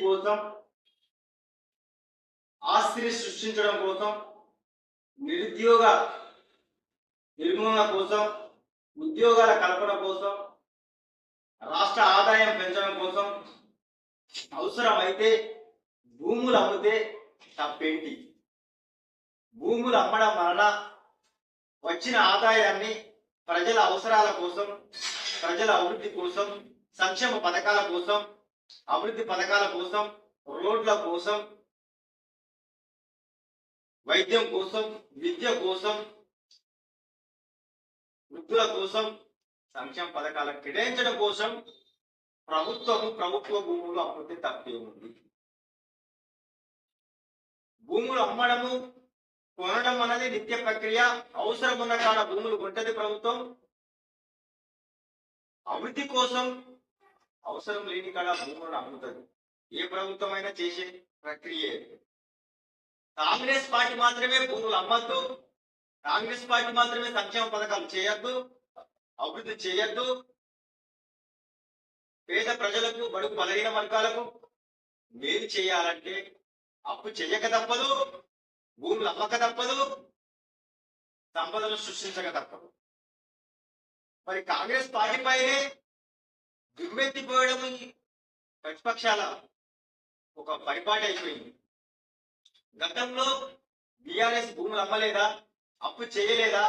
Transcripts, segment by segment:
కోసం ఆస్తిని సృష్టించడం కోసం నిరుద్యోగ నిర్మూలన కోసం ఉద్యోగాల కల్పన కోసం రాష్ట్ర ఆదాయం పెంచడం కోసం అవసరమైతే భూములు అమ్మితే తప్పేంటి? భూములు అమ్మడం వలన వచ్చిన ఆదాయాన్ని ప్రజల అవసరాల కోసం ప్రజల అభివృద్ధి కోసం సంక్షేమ పథకాల కోసం అభివృద్ధి పథకాల కోసం రోడ్ల కోసం వైద్యం కోసం విద్య కోసం వృద్ధుల కోసం సంక్షేమ పథకాల కేటాయించడం కోసం ప్రభుత్వము ప్రభుత్వ భూములు అమ్మితే తప్పే ఉంది భూములు అమ్మడము కొనడం అనేది నిత్య ప్రక్రియ. అవసరం ఉన్న కాడ భూములు కొంటది ప్రభుత్వం. అభివృద్ధి కోసం అవసరం లేని కళ భూములను అమ్ముతుంది ఏ ప్రభుత్వం అయినా చేసే ప్రక్రియ కాంగ్రెస్ పార్టీ మాత్రమే భూములు అమ్మద్దు. కాంగ్రెస్ పార్టీ మాత్రమే సంక్షేమ పథకాలు చేయొద్దు. అభివృద్ధి చేయొద్దు. పేద ప్రజలకు బడుగు బలహీన వర్గాలకు మేలు చేయాలంటే అప్పు చేయక తప్పదు భూములు అమ్మక తప్పదు సంపదను సృష్టించక తప్పదు. మరి కాంగ్రెస్ పార్టీ పైనే దిగువెత్తిపోవడం ప్రతిపక్షాల ఒక పరిపాటి అయిపోయింది. గతంలో బీఆర్ఎస్ భూములు అమ్మలేదా? అప్పు చేయలేదా?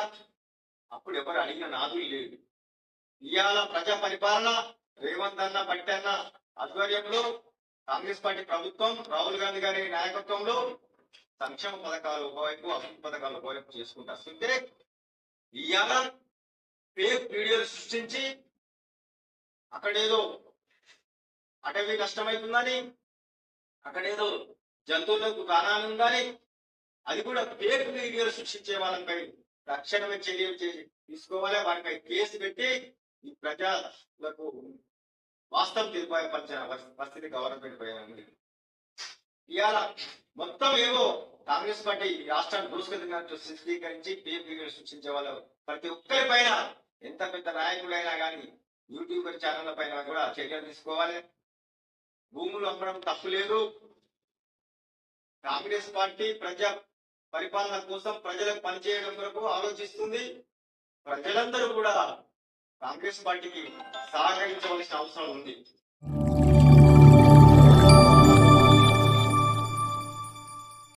అప్పుడు ఎవరు అడిగిన నాదు లేదు. ఇవాళ ప్రజా పరిపాలన రేవంత్ అన్న బట్టి అన్న ఆధ్వర్యంలో కాంగ్రెస్ పార్టీ ప్రభుత్వం రాహుల్ గాంధీ గారి నాయకత్వంలో సంక్షేమ పథకాలు ఒకవైపు అభివృద్ధి పథకాలు ఒకవైపు చేసుకుంటూ వస్తుంటే ఇవాళ ఫేక్ వీడియోలు సృష్టించి అక్కడేదో అటవీ నష్టమవుతుందని అక్కడేదో జంతువులకు ప్రాణాలు ఉందని అది కూడా ఫేక్ వీడియోలు సృష్టించే వాళ్ళపై తక్షణమే చర్యలు చేసి తీసుకోవాలి వారిపై కేసు పెట్టి ఈ ప్రజలకు వాస్తవం తెలియపరిచిన పరిస్థితి గవర్నమెంట్ పోయింది ఇవాళ మొత్తం ఏవో కాంగ్రెస్ పార్టీ రాష్ట్రాన్ని దూసుకెళ్తున్నట్టు చిత్రీకరించి పేరు సృష్టించే వాళ్ళు ప్రతి ఒక్కరి పైన ఎంత పెద్ద నాయకుడైనా కానీ యూట్యూబర్ ఛానళ్ళ పైన కూడా చర్యలు తీసుకోవాలి. భూములు అమ్మడం తప్పు లేదు. కాంగ్రెస్ పార్టీ ప్రజా పరిపాలన కోసం ప్రజలకు పనిచేయడం కొరకు ఆలోచిస్తుంది. ప్రజలందరూ కూడా కాంగ్రెస్ పార్టీకి సహకరించవలసిన అవసరం ఉంది.